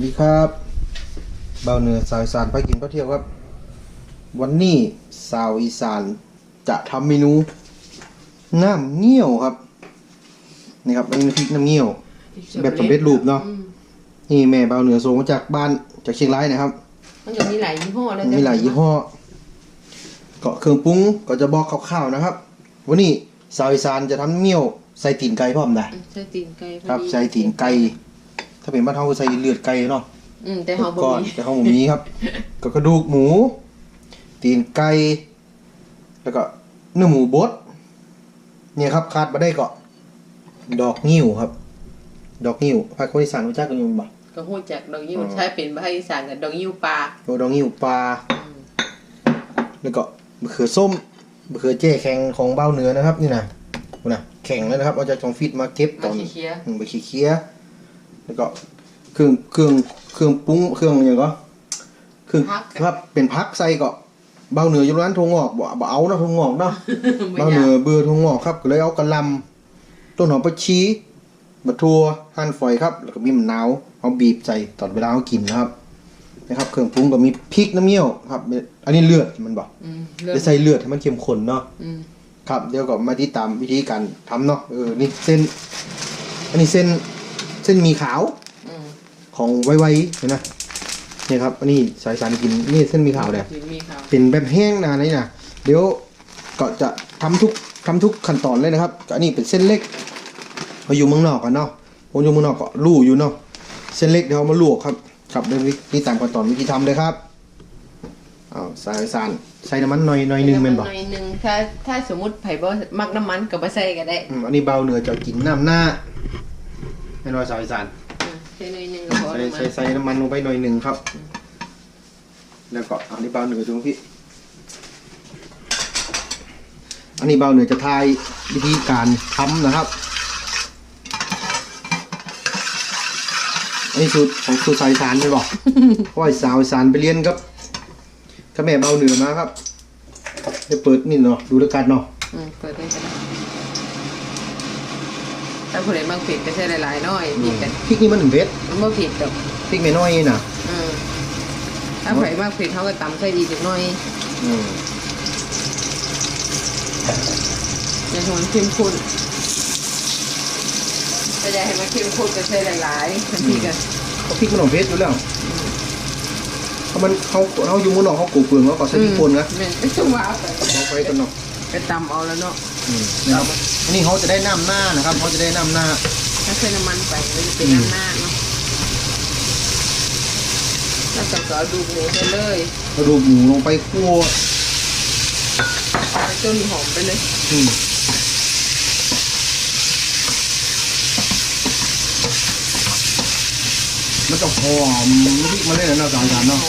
วันนี้ครับเบาเหนือสาวอีสานไปกินไปเที่ยวครับ วันนี้สาวอีสานจะทำเมนูน้ำเงี้ยวครับนี่ครับอันนี้น้ำพริกน้ำเงี้ยว แบบสำเร็จรูปเนาะอืมนี่แม่เบาเหนือส่งมาจากบ้านจากเชียงรายนะครับ มันจะมีหลายยี่ห้อแล้วมีหลายยี่ห้อเกาะเครื่องปรุงก็จะบอกคร่าวๆนะครับ วันนี้สาวอีสานจะทำเงี้ยวใส่ตีนไก่พร้อมได้อืมใส่ตีนไก่พอดีครับใส่ตีนไก่ ถ้าเป็นบ้านเฮาก็ใส่เลือดไก่เนาะอืมแต่เฮาบ่ก่อนมีแต่เฮาบ่มีครับ ก็กระดูกหมู ตีนไก่แล้วก็เนื้อหมูบดเนี่ยครับขาดมาได้ก็ดอกงิ้วครับ ดอกงิ้วภาคคนอีสานรู้จักกันอยู่บ่ก็ฮู้จักดอกยิ้วอ๋อใช้เป็นภาษาอีสานกับดอกยิ้วปลาโอ้ดอกงิ้วปลาแล้วก็มะเขือส้มมะเขือเจ้แข็งของเบ้าเหนือนะครับ นี่นะนะแข็งแล้วนะครับเอาจากจองฟิตมาเก็บตมาอนเคี้ย อืมไปขี้เคี้ย แล้วก็เครื่องเครื่องเครื่องปรุงเครื่องอย่างก็เครื่องครับเป็นพักใส่ก็เบาเหนืออยู่ร้านทงงอกบ่บ่เอาเนาะทงงอกเนาะๆเบาเหนือเบื่อทงงอกครับก็เลยเอากระหลำต้นหอมปะชีบะทัวหั่นฝอยครับ แล้วก็มีมะนาวเอาบีบใส่ตอนเวลาเอากินนะครับนะครับเครื่องปรุงก็มีพริกน้ำเงี้ยวครับ อันนี้เลือดมันบอกอืมเลือดจะใส่เลือดให้มันเข้มข้นเนาะอืมครับเดี๋ยวก็มาที่ตามวิธีการทำเนาะเออนี่เส้น อันนี้เส้นเส้นหมีขาวอืมของไวๆเห็นนะนี่ครับอันนี้สายสารกินนี่เส้นหมีขาวเนี่ยมีขาวเป็นแบบแห้งนานเลยนะเดี๋ยวก็จะทำทุกทำทุกขั้นตอนเลยนะครับก็อันนี้เป็นเส้นเล็กเราอยู่เมืองนอกกันเนาะผมอยู่เมืองนอกก็ลู่อยู่เนาะเส้นเล็กเดี๋ยวเอามาลวกครับครับเดี๋ยวนี่ตามขั้นตอนวิธีทำเลยครับอ้าวสายสารใส่น้ำมันหน่อยหน่อยหนึงแม่นบ่หน่อยหนึงถ้าถ้าสมมุติไผบ่มักน้ำมันก็บ่ใส่ก็ได้อืมอันนี้เบาเนื้อจะกินน้ำหน้า แม่นว่าสายสารอืมใส่หน่อยหนึงก็พอใส่แล้วมัใส่ใส่น้ำมันลงไปหน่อยหนึ่งครับ แล้วก็อันนี้เบาเหนือตรงพี่ อันนี้เบาเหนือจะทายวิธีการทำนะครับอันนี้สูตรของสูตรสายสารใช่บอกเพราะว่าสาวสารไปเรียนครับกับแม่เบาเหนือมาครับจะเปิดนี่เนาะดูแล้วกันเนาะอืมเปิดได้ก็ได้ถ้าผู้ใดมักเผ็ดก็ใส่หลายๆหน่อยนี่กันพริกนี่มันหนึ่งเผ็ดมันบ่เผ็ดดอกพริกไม่น้อยนี่นะอืมถ้าไผมากเผ็ดเขาก็ตำใส่อีกนิดหน่อยอืมอย่างให้มันเข้มข้นถ้าอยากให้มันเข้มข้นก็ใส่หลายๆทันทีกันเขาพริกมันหนองเผ็ดอยู่แล้วเขามันเขาเขาอยู่มุนนอกเขากูเปลืองเขาก็ใส่พริกป่นนะแม่นไม่ต้องว่าไปเอาไปกันเนาะ ไปตำเอาแล้วเนาะ นะครับอันนี้เขาจะได้น้ำหน้านะครับเขาจะได้น้ำหน้าถ้าใส่น้ำมันไปมันจะเป็นน้ำหน้าเนาะแล้วก็เอาดูหมูไปเลยกระดูกหมูลงไปคั่วไปจนหอมไปเลยอืมมันจะหอมพริกมาเลยนะเนาะสามสามเนาะ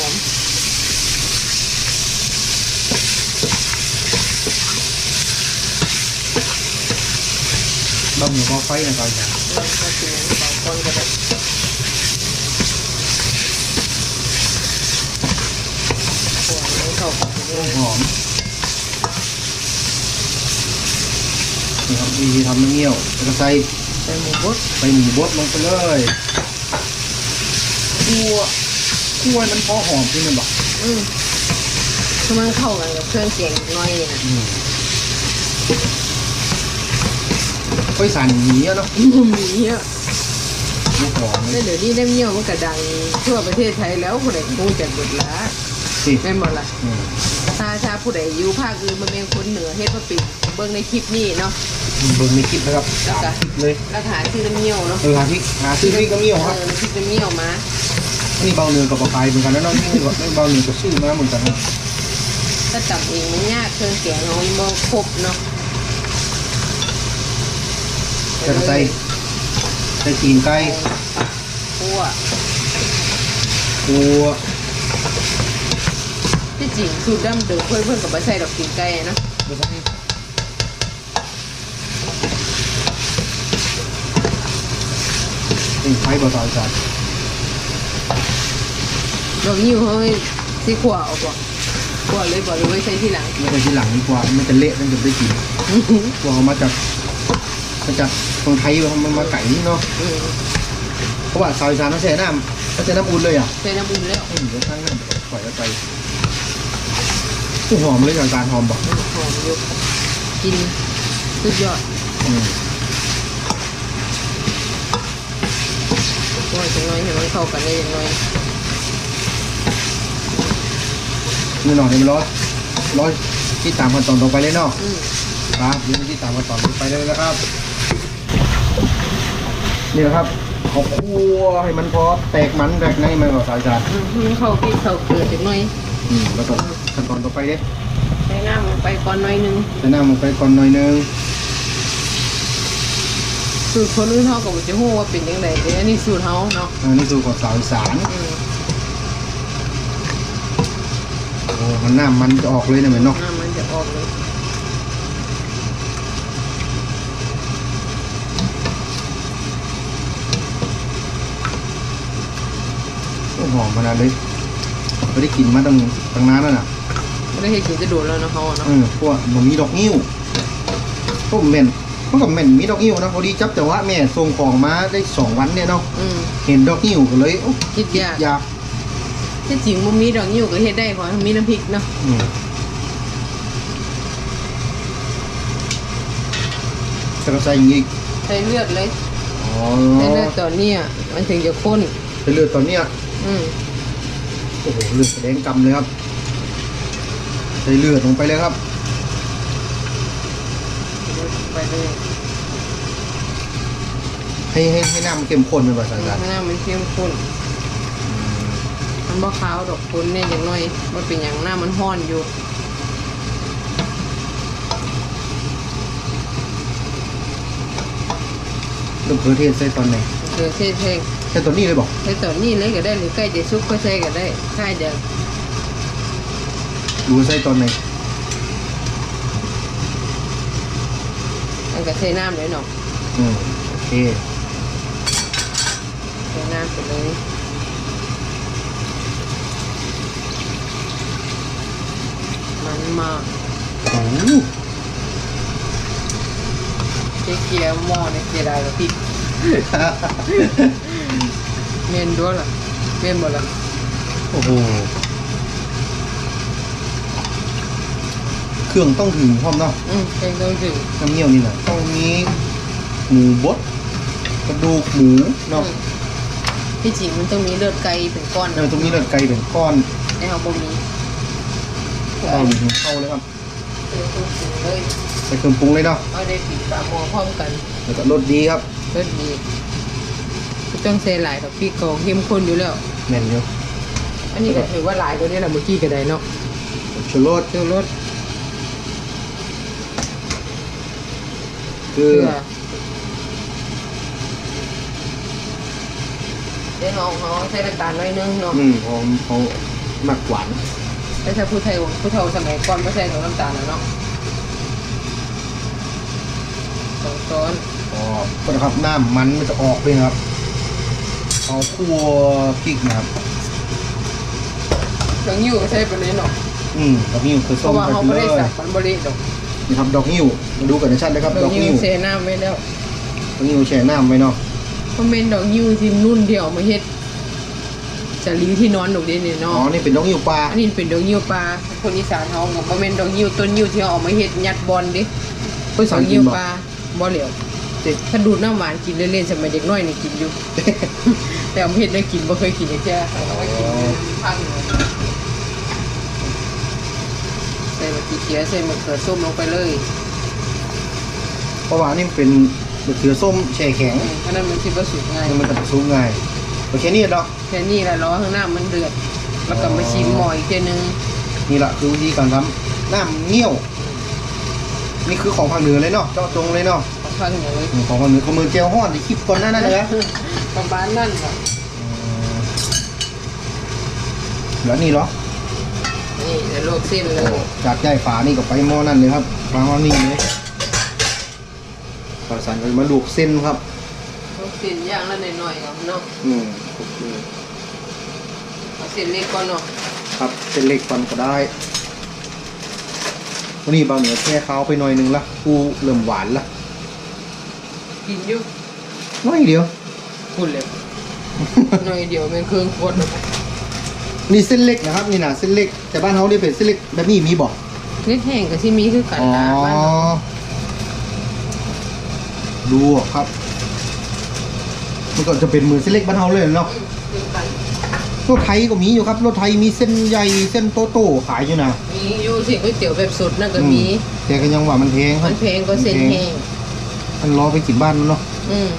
หอมบะหมี่พอไฟนะสามสามแล้วก็กินสองคนก็ได้หัวนี้เขาก็จะได้หอมนี่ครับวิธีทำน้ำเงี้ยวแล้วก็ใส่ใส่หมูบดใส่หมูบดลงไปเลยคั่วคั่วให้มันพอหอมขึ้นมันบอกอืมคือมันเข้ากันกับเครื่องเคียงนิดหน้อยนี่นะ ค่อยสั่นหนีอะเนาะมีอะลูกหอมเลแล้ยวเดี๋ยวนี้ได้เมี่ยวมันก็ดังทั่วประเทศไทยแล้วผู้ใดคงจะเบิดละสิแม่นบ่ล่ะอืมถ้าถ้าผู้ใดอยู่ภาคอื่นมันเป็นคนเหนือเฮ็ดมาปิดเบิ่งในคลิปนี้เนาะ เบิ่งในคลิปนะครับแล้วก็สามคลิปเลยแล้วหาชื่อน้ำเมี่ยวเนาะเออหาพริกหาซื้อพริกก็เมี่ยวครับ เออน้ำพริกน้ำเมี่ยวมานี่เบาเนือกับปลาไฟเหมือนกันนะเนาะนี่ก็เบาเนือกับชื่อมาเหมือนกันนะถ้าจับเองมันยากเครื่องแกงเราบ่ครบเนาะ จะใส่ใส่ตีนไก่คั่วตัวที่จริงสูตรดั้งเดิมเพื่อนเพื่อนกับบ่ใส่ดอกกินไก่เนาะตีนไฟบ่ต่อยจัดดอกนิ้วเขาสิขั่วเอาบ่ขั่วเลยบ่หรือไว้ใช้ทีหลังไม่ใช่ที่หลังดีกว่ามันจะเละมันจะได้กินตัวเขามาจาก มาจากคนไทยมันมาไก่นี่เนาะอืมเพราะว่าซอยซานเขาใส่น้ำก็จะน้ำอุ่นเลยอะใส่น้ำอุ่นแล้วอืมเดี๋ยวตั้งน้ำปล่อยแล้วไปอู้หอมเลยอย่างการหอมบอกหอมอยู่กินสุดยอดอืมโอ้ยจังน้อยเห็นมันเข้ากันได้ยังไงนี่หน่อยนี่มันร้อยร้อยที่ตามขั้นตอนต่อไปเลยเนาะอืมครับเดี๋ยวที่ตามขั้นตอนต่อไปเลยนะครับ นี่นะครับเขาคั่วให้มันพอแตกมันแตกในมันก็สายจานอืมมันเข้าพริกเข้าเกลือจังน้อยอืมแล้วก็ขั้นตอนต่อไปเด้ใส่น้ำลงไปก่อนหน่อยหนึงใส่น้ำลงไปก่อนหน่อยนึงสูตรคนอื่นเขาก็บ่จะฮู้ว่าเป็นยังไงแต่อันนี้สูตรเฮาเนาะอันนี้คือของสาวอีสานอืมโอ้มันน้ำมันจะออกเลยเนี่ยเหมือนเนาะน้ำมันจะออกเลย หอมขนาดเลยไม่ได้กินมาตั้งตั้งนานแล้วน่ะไม่ได้ให้กินจะโดนแล้วเนาะเฮาอะเนาะเออพวกมันมีดอกนิ้วพวกเหม็นมันก็เหม็นมีดอกนิ้วนะพอดีจับแต่ว่าแม่ส่งของมาได้สองวันเนี่ยเนาะอืมเห็นดอกนิ้วก็เลยโอ้คิดยากอยากที่จริงบ่มีดอกนิ้วก็เฮ็ดได้เพราะมีน้ำพริกเนาะอืมแต่ก็ใส่อีกใส่เลือดเลยอ๋อใส่เลือดตอนเนี้ยมันถึงจะข้นใส่เลือดตอนเนี้ย อืมโอ้โหเลือดแสดงกำเลยครับใส่เลือดลงไปเลยครับไปเลยให้ให้ให้น้ำมันเข้มข้นเป็นภาษาข้างการหน้ามันเข้มข้นมันบ่ขาวดอกคนเนี่ยอย่างน้อยมันเป็นอย่างหน้ามันห้อนอยู่ต้มเขือเทศใส่ตอนไหนเกลือเทศแห้ง ใส่ตอนนี้เลยบอกใส่ตอนนี้เลยก็ได้หรือใกล้จะซุกก็ใส่ก็ได้ใช่เดี๋ยวดูใส่ตอนไหนมันก็ใส่น้ำเลยเนาะอืมโอเคใส่น้ำไปเลยมันมากโอ้โหเจ๊เกียร์หม้อเนี่ยเสียดายกับพริก เมนด้วยล่ะเมนหมดละโอ้โหเครื่องต้องถึงพร้อมเนาะอืมเป็นต้องถึงน้ำเงี้ยวนี่นะต้องมีหมูบดกระดูกหมูเนาะอืมที่จริงมันต้องมีเลือดไก่เป็นก้อนเออตรงนี้เลือดไก่เป็นก้อนในเอาบ่มีเอาหนึ่งเข้าเลยครับเออต้องถึงเลยใส่เครื่องปรุงเลยเนาะเอาได้ปิดฝาหม้อพร้อมกันแล้วก็รสดีครับเลือดดีไม่ ต้องใส่หลายกับพริกเขาเข้มข้นอยู่แล้ว แม่นอยู่อันนี้ก็ถือว่าหลายตัวนี้แหละเมื่อกี้ก็ได้เนาะชูรสเจอรสเกลืเกลืออเดี๋ยวเอาเอาใส่น้ำตาลหน่อยนึงเนาะอืมหอมเขาหมักหวานแต่ถ้าผู้ไทยผู้เฒ่าสมัยก่อนไม่ใส่หนูน้ำตาลนะเนาะสองช้อนอ๋อก็นะครับน้ำมันมันจะออกเลยนะครับ เอาคั่วพริกนะครับเครื่องยิ้วก็ใส่ไปเลยเนาะอืมดอกนิ้วคือเพส้มราะว่าไปเขาเลไม่ยได้สับมันบริดอกนี่ครับดอกนิ้วมาดูกันในชั้นเลยครับดอดอกกยิ้นิ้ววเซน้ำไว้แล้วดอกนิ้วแช่น้ำไว้เนาะเพราะเมนดอกยิ้วที่นุ่นเดียวมาเฮ็ดจะลีที่นอนดอกเด่นเนี่ยอ๋อเนาะ นี่เป็นดอกนิ้วปลาอันนี้เป็นดอกยิ้วปลาคนอีสานเขาบอกว่าเมนดอกยิ้วต้นยิ้วที่เอาออกมาเฮ็ดยัดบอลดิดอกยิ้วปลาบ่เหลียว เด็กถ้าดูดน้ำหวานกินเล่นๆสมัยเด็กน้อยนี่กินอยู่ แต่เอามาเฮ็ดได้กินบ่เคยกินเลยแค่เอาไว้กินภาคเหนือใส่มะเขือใส่มะเขือส้มลงไปเลยเพราะว่านี่มันเป็นมะเขือส้มแช่แข็งอืมเพราะนั้นมันคิดว่าสุกง่ายมันจะซุปง่ายโอเคนี่เนาะแค่นี้แหละรอข้างหน้ามันเดือดแล้วก็มาชิมหมออีกทีนึงนี่แหละคือวิธีการทำน้ำเงี้ยว นี่คือของภาคเหนือเลยเนาะเจาะจงเลยเนาะ ของภาคเหนือเลยของภาคเหนือเขามือเจลห้อนในคลิปก่อนหน้านั้นเลยนะประมาณนั้นค่ะแล้วนี่เหรอ นี่เดี๋ยวลวกเส้นเลยจากใหญ่ฝานี่ก็ไปหม้อนั่นเลยครับฝาหม้อนี่เลยฝาสันก็มาลูกเส้นครับลวกเส้นย่างแล้วหน่อยๆครับเนาะอืมโอเคเอาเส้นเล็กก่อนเนาะครับเส้นเล็กก่อนก็ได้วันนี้บางเหนือแช่ข้าวไปหน่อยหนึงละกูเริ่มหวานละ กินอยู่น้อยเดียวพูดเลยอหน่อยเดียวเป็นเครื่องขวดนี่เส้นเล็กนะครับนี่นะเส้นเล็กแต่บ้านเขาได้เป็นเส้นเล็กแบบนี้มีบอกเล็ดแห้งกับที่มีคือกันอ๋อนะบ้านเราดูครับมันก็จะเป็นมือเส้นเล็กบ้านเขาเลยเนาะคือกันรถไทยก็มีอยู่ครับรถไทยมีเส้นใหญ่เส้นโตโตๆขายอยู่นะมีอยู่ที่ก๋วยเตี๋ยวแบบสดนั่นก็มีแต่ก็ยังว่ามันแพงครัมับนแพงก็เส้นแห้ง มันรอไปกินบ้านมันเนาะอืม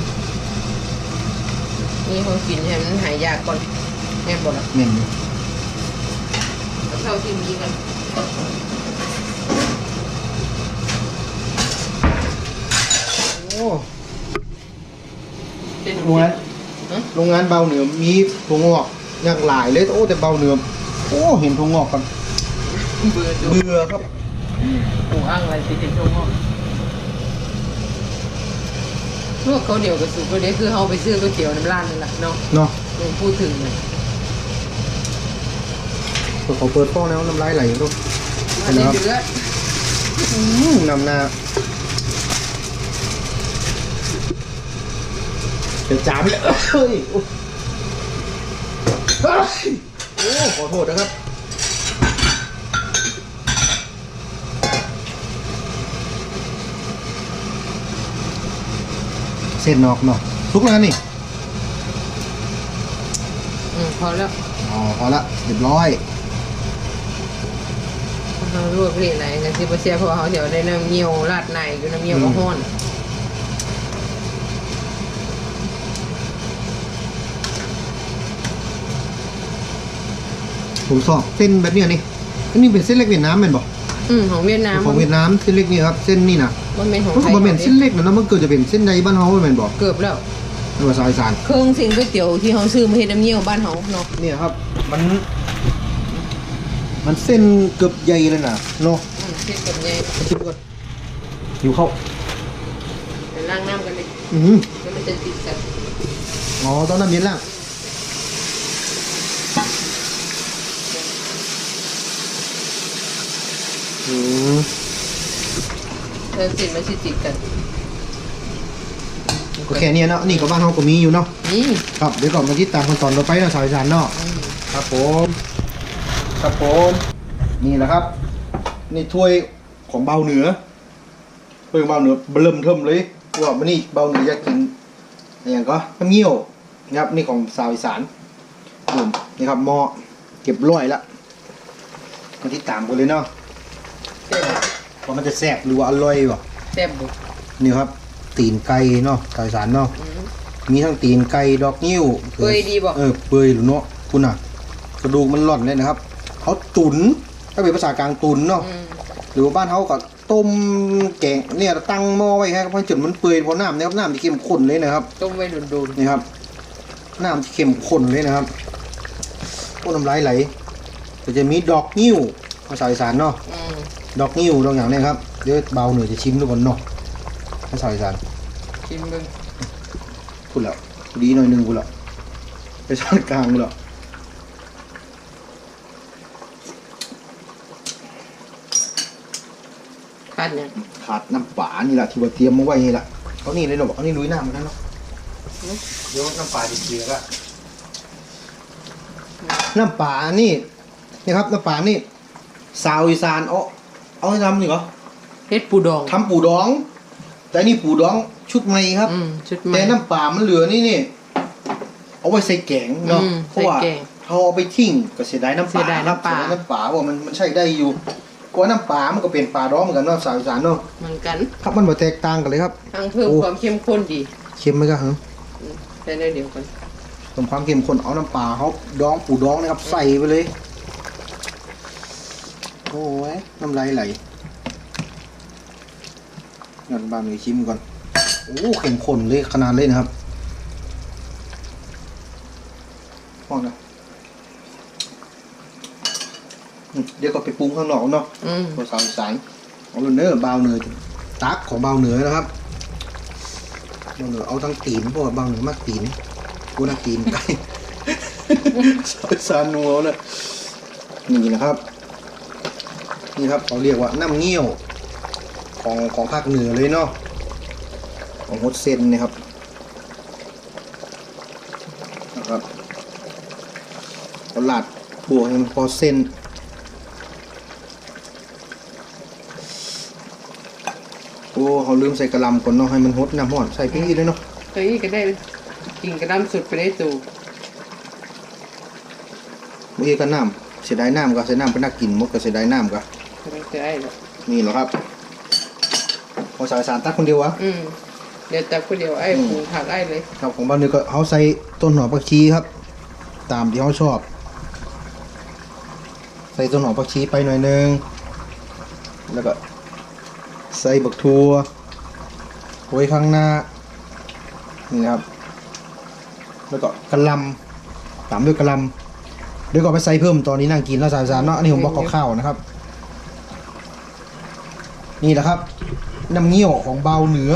นี่เขากินให้มันหายยากก่อนแม่นบอกละแม่นอยู่เท่าที่มีกันโอ้เป็นโรงงานฮะโรงงานเบาเหนือมีถั่วงอกอย่างหลายเลยโอ้แต่เบาเหนือโอ้เห็นถั่วงอกกันเบื่อดูเบื่อครับหูอ้างอะไรติดติดช่วงห้อง ลวกเขาวเหนียวกับสุกก็เนี้คือเขาไปซื้อก๋วยเตี๋ยวน้ำร้านนั่นแหละเนาะเนาะลงพูดถึงเลยเปิดเขาเปิดฟองแล้วน้ำลายไหลลูกอันนี้เดือดอืมนำหน้าเดี๋ยวจามเลยเฮ้ยโอ้เฮ้ยโอ้ขอโทษนะครับ เส้นนอกเนาะทุกแล้วนี่อืมพอแล้วอ๋อพอละเรียบร้อยเขาลวกเละไหนกันสิบเซียเพราะว่าเขาเดี๋ยวได้น้ำเงี้ยวราดในอยู่น้ำเงี้ยวก็ห้อนผมสอบเส้นแบบเนี้ยนี่อันนี้เป็นเส้นเล็กเวียดนามเป็นบอกอืมของเวียดนามของเวียดนามเส้นเล็กนี่ครับ เส้นนี่นะ มันเป็นของมันไทก็ยบ่เป็นเส้นเล็กนะนะมันเกิดจะเป็นเส้นใดบ้านเฮาแม่นบอกเกือบแล้วในภาษาอีสาน เครื่องสิ่งก๋วยเตี๋ยวที่เขาซื้อมาให้น้ำเงี้ยวบ้านเขาเนาะเนี่ยครับ มัน มันเส้นเกือบใหญ่เลยนะเนาะอืมเส้นกับใหญ่มาชิมก่อนหิวเข้าไปล้างน้ำกันเลยอือหือแล้วมันจะติดกันอ๋อตอนน้ำเย็นแล้วอืม เธอสิมันสิติดกันก็แค่เนี้ยเนาะนี่ก็บ้านเฮาก็มีอยู่เนาะนี่ครับเดี๋ยวก่อนมาที่ตามขั้นตอนต่อไปเนาะสาวอีสานเนาะครับผมครับผมนี่แหละครับนี่ถ้วยของเบาเหนือถ้วยของเบาเหนือเบิ่มเทิมเลยว่ามันนี่เบาเหนืออยากกินอะไรอย่างก็น้ำเงี้ยวนะครับนี่ของสาวอีสานนี่ครับหม้อเก็บร้อยละมาที่ตามกันเลยเนาะ ว่ามันจะแซ่บหรือว่าอร่อยบ่แซ่บบุกนี่ครับ ตีนไก่เนาะสาวอีสานเนาะอืมมีทั้งตีนไก่ดอกนิ้วเปื่อยดีบ่เออเปื่อยหรือเนาะคุณอะ กระดูกมันหล่อนเลยนะครับเขาตุนถ้าเป็นภาษากลางตุนเนาะอืมหรือว่าบ้านเขาก็ต้มแกงเนี่ยตั้งหม้อไว้ครับเพราะจุดมันเปื่อยเพราะน้ำเนี่ยครับน้ำที่เข้มข้นเลยนะครับต้มไว้โดนนี่ครับน้ำที่เข้มข้นเลยนะครับพวกน้ำลายไหลก็จะมีดอกนิ้วภาษาอีสานเนาะๆอืม ดอกนิ้วดอกอย่างเนี้ครับเดี๋ยวเบาหน่อยจะชิมดูก่อนเนาะภาษาอีสานชิมเบิ่งพูดแล้วดีหน่อยหนึงพูดแล้วไปช้อนกลางพูดแล้วคันยังขาดน้ำปลานี่แหละที่ว่าเตรียมมาไว้นี่แหละเอานี่เลยเนาะบอกเอานี่ลุยน้ำมันนั่นเนาะเดี๋ยวน้ำปลาจะเกลือละน้ำปลานี่นี่ครับน้ำปลานี่สาวอีสานเอา เอาให้ทำนี่เหรอเฮ็ดปูดองทำปูดอง แต่นี่ปูดองชุดใหม่ครับอืมชุดใหม่แต่น้ำปลามันเหลือนี่นี่เอาไว้ใส่แกงเนาะอืมเพราะว่าใส่แกงเขาเอาไปทิ้งก็เสียดายน้ำปลาเสียดายน้ำปลาเสียดยน้ำปลาว่ามันมันใช้ได้อยู่กว่าน้ำปลามันก็เป็นปลาดองเหมือนกันเนาะสาวอีสานเนาะเหมือนกัน ครับมันบ่แตกต่างกันเลยครับทั้งเพิ่มโอ้ความเข้มข้นดีเค็มไหมครับอืมแต่ในเดียวกันตรงความเค็มข้นเอาน้ำปลาเขาดองปูดองนะครับใส่ไปเลย โอ้ยน้ำลายไหลงั้นบางเลยชิมก่อน โอ้เค็มข้นเลยขนาดเลยนะครับพอนะอืมเดี๋ยวก็ไปปรุงข้างนอกเนาะอืมภาษาอีสานเอาเนื้อบาวเหนือตักของบาวเหนือนะครับบาวเหนือเอาทั้งตีนเพราะว่าบาวเหนือมากตีนกูน่าตีนไก่สาวอีสานนัวนะนี่นะครับ นี่ครับเขาเรียกว่าน้ำเงี้ยวของของภาคเหนือเลยเนาะของฮดเซนนะครับแล้วก็ครับเอาลาดบวกให้มันพอเส้นโอ้เขาลืมใส่กระหลำก่อนเนาะให้มันฮดน้ำหอนใส่พี่ด้วยเนาะเฮ้ยก็ได้กินกระดำสุดไปได้ตูเมื่อกี้ก็น้ำเสียดายน้ำก็เสียน้ำเป็นนักกินมดก็เสียดายน้ำก็ ไม่ได้หรอกนี่เหรอครับพอสายสารตักคนเดียววะอืมเดี๋ยวแต่คนเดียวไอ้ปรุงผักไอ้เลยครับของบ้านนี้ก็เขาใส่ต้นหอมผักชีครับ ตามที่เขาชอบ ใส่ต้นหอมผักชีไปหน่อยนึงแล้วก็ใส่บักทัวไว้ข้างหน้านี่ครับ แล้วก็กระหลำตามด้วยกระหลำเดี๋ยวก็ไปใส่เพิ่มตอนนี้นั่งกินแล้วสายสารเนาะอันนี้ผมบอกข้าวๆนะครับ นี่แหละครับน้ำเงี้ยวของเบาเหนือ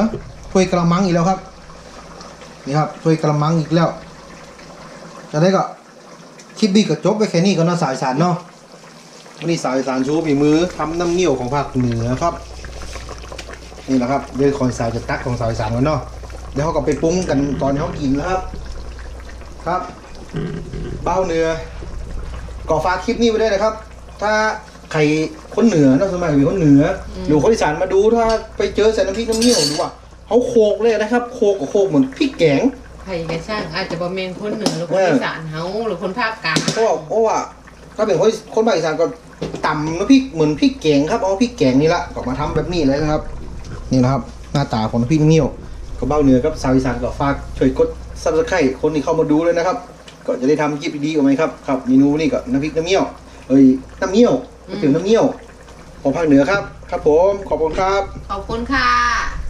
ถ้วยกระมังอีกแล้วครับ นี่ครับถ้วยกระมังอีกแล้วจะได้ก็คลิปนี้ก็จบไปแค่นี้ก็น่าสายสารเนาะวันนี้สายสารชูฝีมือทำน้ำเงี้ยวของภาคเหนือครับ นี่แหละครับเดี๋ยวคอยสายจะตักของสายสารกันเนาะเดี๋ยวเขาก็ไปปรุงกันตอนที่เขากินแล้วครับ ครับ เบ้าเหนือก็ฝากคลิปนี้ไว้ด้วยนะครับ ถ้า รคนเหนือเนอะสมัยมีคนเหนืออหรือคนอีสานมาดูถ้าไปเจอใส่น้ำพริกน้ำเงี้ยวดูว่าเขาโคกเลยนะครับ โคกกับโคกเหมือนพริกแกง ใครก็ช่างอาจจะบ่แม่นคนเหนือหรือคนอีสานเฮาหรือคนภาคกลางเพราะว่าเพราะว่าถ้าเป็นคนคนภาคอีสานก็ตำน้ำพริกเหมือนพริกแกงครับเอาพริกแกงนี่ละก็มาทำแบบนี้เลยนะครับ นี่นะครับ หน้าตาของน้ำพริกน้ำเงี้ยวก็เบ้าเหนือกับสาวอีสานก็ฝากช่วยกดซับสไครต์คนที่เข้ามาดูเลยนะครับ ก็จะได้ทำคลิปดีๆออกมาครับครับเมนูนี่ก็น้ำพริกน้ำเงี้ยวเอ้ยน้ำเงี้ยว ก๋วยเตี๋ยวน้ำเงี้ยวของภาคเหนือครับ ครับผม ขอบคุณครับ ขอบคุณค่ะ